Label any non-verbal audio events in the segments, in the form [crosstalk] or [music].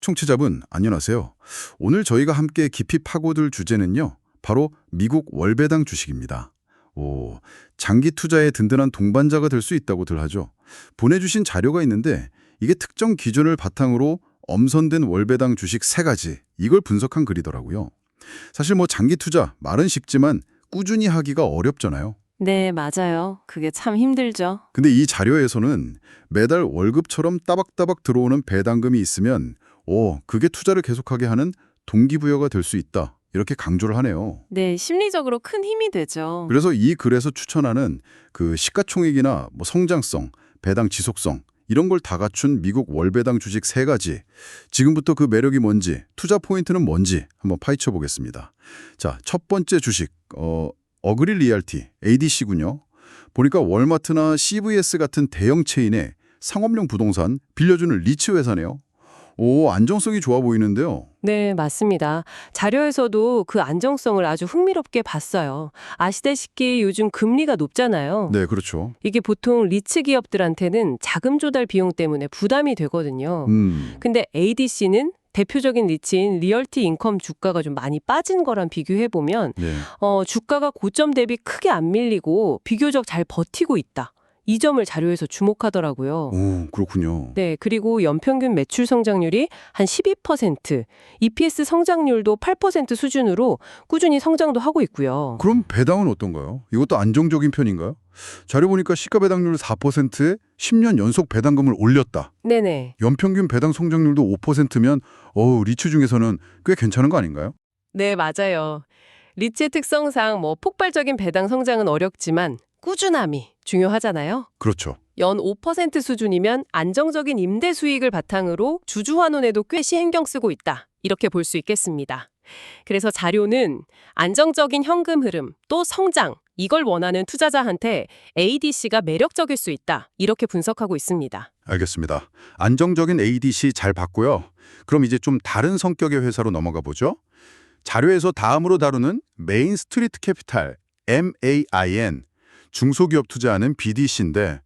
청취자분 안녕하세요. 오늘 저희가 함께 깊이 파고들 주제는요. 바로 미국 월배당 주식입니다. 오, 장기 투자의 든든한 동반자가 될 수 있다고들 하죠. 보내주신 자료가 있는데 이게 특정 기준을 바탕으로 엄선된 월배당 주식 세 가지 이걸 분석한 글이더라고요. 사실 뭐 장기 투자 말은 쉽지만 꾸준히 하기가 어렵잖아요. 네, 맞아요. 그게 참 힘들죠. 근데 이 자료에서는 매달 월급처럼 따박따박 들어오는 배당금이 있으면 오, 그게 투자를 계속하게 하는 동기부여가 될 수 있다. 이렇게 강조를 하네요. 네, 심리적으로 큰 힘이 되죠. 그래서 이 글에서 추천하는 그 시가총액이나 뭐 성장성, 배당 지속성 이런 걸 다 갖춘 미국 월배당 주식 세 가지. 지금부터 그 매력이 뭔지, 투자 포인트는 뭔지 한번 파헤쳐 보겠습니다. 자, 첫 번째 주식 어 어그리 리얼티 ADC군요. 보니까 월마트나 CVS 같은 대형 체인의 상업용 부동산 빌려주는 리츠 회사네요. 오, 안정성이 좋아 보이는데요. 네, 맞습니다. 자료에서도 그 안정성을 아주 흥미롭게 봤어요. 아시다시피 요즘 금리가 높잖아요. 네, 그렇죠. 이게 보통 리츠 기업들한테는 자금 조달 비용 때문에 부담이 되거든요. 음. 근데 ADC는 대표적인 리츠인 리얼티 인컴 주가가 좀 많이 빠진 거랑 비교해 보면 네. 어, 주가가 고점 대비 크게 안 밀리고 비교적 잘 버티고 있다. 이 점을 자료에서 주목하더라고요. 오, 그렇군요. 네, 그리고 연평균 매출 성장률이 한 12%, EPS 성장률도 8% 수준으로 꾸준히 성장도 하고 있고요. 그럼 배당은 어떤가요? 이것도 안정적인 편인가요? 자료 보니까 시가 배당률 4%에 10년 연속 배당금을 올렸다. 네네. 연평균 배당 성장률도 5%면 어우, 리츠 중에서는 꽤 괜찮은 거 아닌가요? 네, 맞아요. 리츠의 특성상 뭐 폭발적인 배당 성장은 어렵지만 꾸준함이 중요하잖아요. 그렇죠. 연 5% 수준이면 안정적인 임대 수익을 바탕으로 주주 환원에도 꽤 신경 쓰고 있다. 이렇게 볼 수 있겠습니다. 그래서 자료는 안정적인 현금 흐름, 또 성장, 이걸 원하는 투자자한테 ADC가 매력적일 수 있다. 이렇게 분석하고 있습니다. 알겠습니다. 안정적인 ADC 잘 봤고요. 그럼 이제 좀 다른 성격의 회사로 넘어가 보죠. 자료에서 다음으로 다루는 메인 스트리트 캐피탈 MAIN 중소기업 투자하는 BDC인데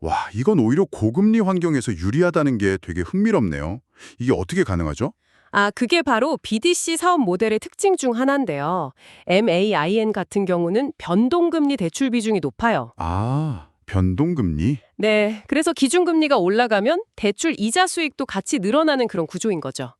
와, 이건 오히려 고금리 환경에서 유리하다는 게 되게 흥미롭네요. 이게 어떻게 가능하죠? 아, 그게 바로 BDC 사업 모델의 특징 중 하나인데요. MAIN 같은 경우는 변동금리 대출 비중이 높아요. 아, 변동금리? 네, 그래서 기준금리가 올라가면 대출 이자 수익도 같이 늘어나는 그런 구조인 거죠.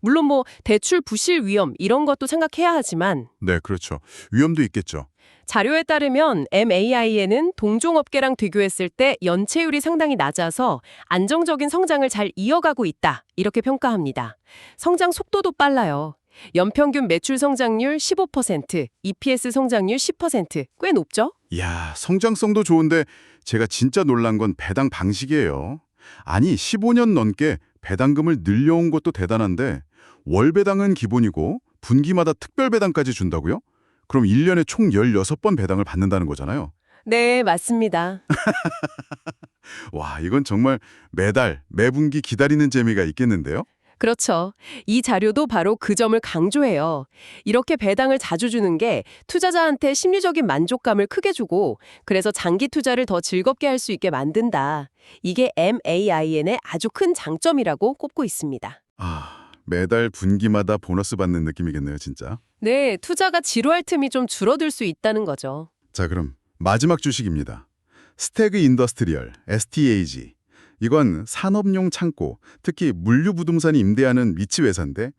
물론 뭐 대출 부실 위험 이런 것도 생각해야 하지만 네, 그렇죠. 위험도 있겠죠. 자료에 따르면 MAIN은 동종업계랑 비교했을 때 연체율이 상당히 낮아서 안정적인 성장을 잘 이어가고 있다. 이렇게 평가합니다. 성장 속도도 빨라요. 연평균 매출 성장률 15%, EPS 성장률 10%, 꽤 높죠? 이야, 성장성도 좋은데 제가 진짜 놀란 건 배당 방식이에요. 아니, 15년 넘게 배당금을 늘려온 것도 대단한데 월 배당은 기본이고 분기마다 특별 배당까지 준다고요? 그럼 1년에 총 16번 배당을 받는다는 거잖아요. 네, 맞습니다. [laughs] 와, 이건 정말 매달, 매분기 기다리는 재미가 있겠는데요? 그렇죠. 이 자료도 바로 그 점을 강조해요. 이렇게 배당을 자주 주는 게 투자자한테 심리적인 만족감을 크게 주고 그래서 장기 투자를 더 즐겁게 할 수 있게 만든다. 이게 MAIN의 아주 큰 장점이라고 꼽고 있습니다. 아, 매달 분기마다 보너스 받는 느낌이겠네요, 진짜. 네, 투자가 지루할 틈이 좀 줄어들 수 있다는 거죠. 자, 그럼 마지막 주식입니다. 스태그 인더스트리얼, STAG. 이건 산업용 창고, 특히 물류 부동산이 임대하는 미치 회사인데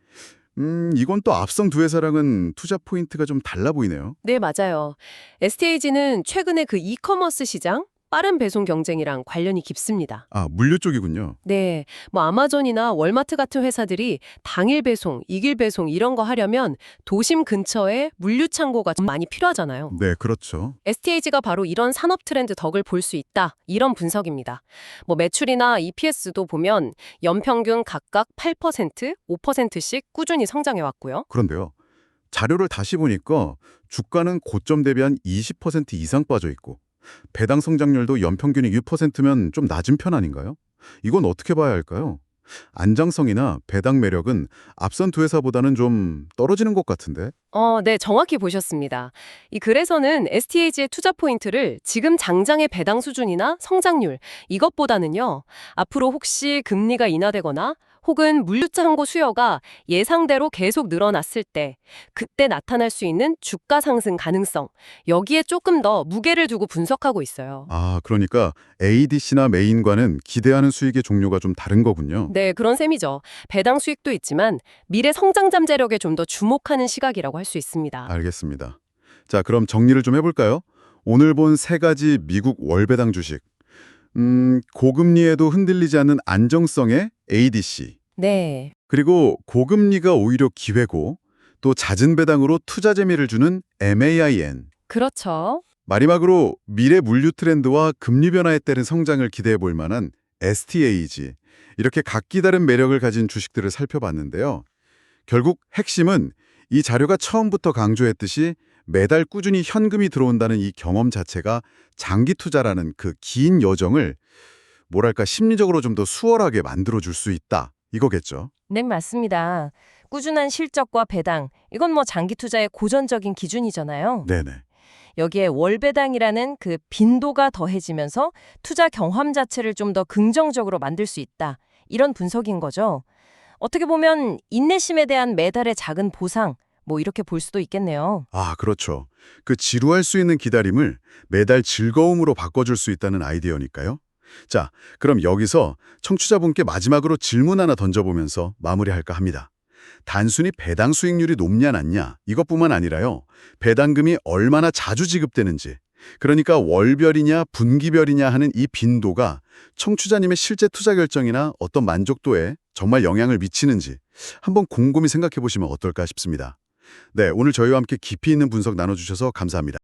음, 이건 또 앞선 두 회사랑은 투자 포인트가 좀 달라 보이네요. 네, 맞아요. STAG는 최근에 그 이커머스 시장, 빠른 배송 경쟁이랑 관련이 깊습니다. 아, 물류 쪽이군요. 네, 뭐 아마존이나 월마트 같은 회사들이 당일 배송, 이길 배송 이런 거 하려면 도심 근처에 물류 창고가 좀 많이 필요하잖아요. 네, 그렇죠. STAG가 바로 이런 산업 트렌드 덕을 볼 수 있다. 이런 분석입니다. 뭐 매출이나 EPS도 보면 연평균 각각 8%, 5%씩 꾸준히 성장해 왔고요. 그런데요. 자료를 다시 보니까 주가는 고점 대비 한 20% 이상 빠져 있고 배당 성장률도 연평균이 6%면 좀 낮은 편 아닌가요? 이건 어떻게 봐야 할까요? 안정성이나 배당 매력은 앞선 두 회사보다는 좀 떨어지는 것 같은데. 어, 네, 정확히 보셨습니다. 이 글에서는 STAG의 투자 포인트를 지금 장장의 배당 수준이나 성장률 이것보다는요. 앞으로 혹시 금리가 인하되거나 혹은 물류창고 수요가 예상대로 계속 늘어났을 때 그때 나타날 수 있는 주가 상승 가능성 여기에 조금 더 무게를 두고 분석하고 있어요. 아, 그러니까 ADC나 메인과는 기대하는 수익의 종류가 좀 다른 거군요. 네, 그런 셈이죠. 배당 수익도 있지만 미래 성장 잠재력에 좀 더 주목하는 시각이라고 할 수 있습니다. 알겠습니다. 자, 그럼 정리를 좀 해볼까요? 오늘 본 세 가지 미국 월배당 주식. 음, 고금리에도 흔들리지 않는 안정성의 ADC. 네. 그리고 고금리가 오히려 기회고 또 잦은 배당으로 투자 재미를 주는 MAIN. 그렇죠. 마지막으로 미래 물류 트렌드와 금리 변화에 따른 성장을 기대해 볼 만한 STAG. 이렇게 각기 다른 매력을 가진 주식들을 살펴봤는데요. 결국 핵심은 이 자료가 처음부터 강조했듯이 매달 꾸준히 현금이 들어온다는 이 경험 자체가 장기 투자라는 그 긴 여정을 뭐랄까 심리적으로 좀 더 수월하게 만들어줄 수 있다. 이거겠죠. 네, 맞습니다. 꾸준한 실적과 배당, 이건 뭐 장기 투자의 고전적인 기준이잖아요. 네네. 여기에 월배당이라는 그 빈도가 더해지면서 투자 경험 자체를 좀 더 긍정적으로 만들 수 있다. 이런 분석인 거죠. 어떻게 보면 인내심에 대한 매달의 작은 보상, 뭐 이렇게 볼 수도 있겠네요. 아, 그렇죠. 그 지루할 수 있는 기다림을 매달 즐거움으로 바꿔줄 수 있다는 아이디어니까요. 자, 그럼 여기서 청취자분께 마지막으로 질문 하나 던져보면서 마무리할까 합니다. 단순히 배당 수익률이 높냐 낮냐 이것뿐만 아니라요. 배당금이 얼마나 자주 지급되는지 그러니까 월별이냐 분기별이냐 하는 이 빈도가 청취자님의 실제 투자 결정이나 어떤 만족도에 정말 영향을 미치는지 한번 곰곰이 생각해 보시면 어떨까 싶습니다. 네, 오늘 저희와 함께 깊이 있는 분석 나눠주셔서 감사합니다.